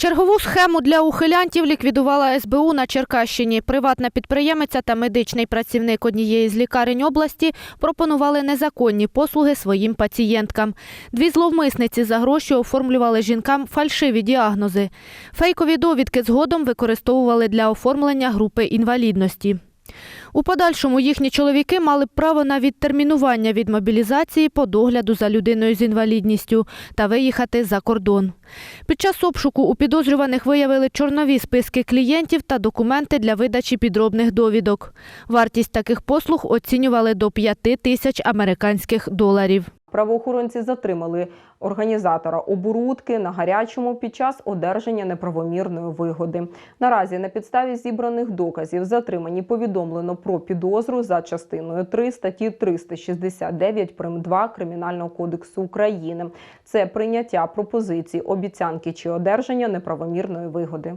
Чергову схему для ухилянтів ліквідувала СБУ на Черкащині. Приватна підприємиця та медичний працівник однієї з лікарень області пропонували незаконні послуги своїм пацієнткам. Дві зловмисниці за гроші оформлювали жінкам фальшиві діагнози. Фейкові довідки згодом використовували для оформлення групи інвалідності. У подальшому їхні чоловіки мали б право на відтермінування від мобілізації по догляду за людиною з інвалідністю та виїхати за кордон. Під час обшуку у підозрюваних виявили чорнові списки клієнтів та документи для видачі підробних довідок. Вартість таких послуг оцінювали до 5 тисяч американських доларів. Правоохоронці затримали організатора оборудки на гарячому під час одержання неправомірної вигоди. Наразі на підставі зібраних доказів затримані повідомлено про підозру за частиною 3 статті 369 прим. 2 Кримінального кодексу України. Це прийняття пропозицій, обіцянки чи одержання неправомірної вигоди.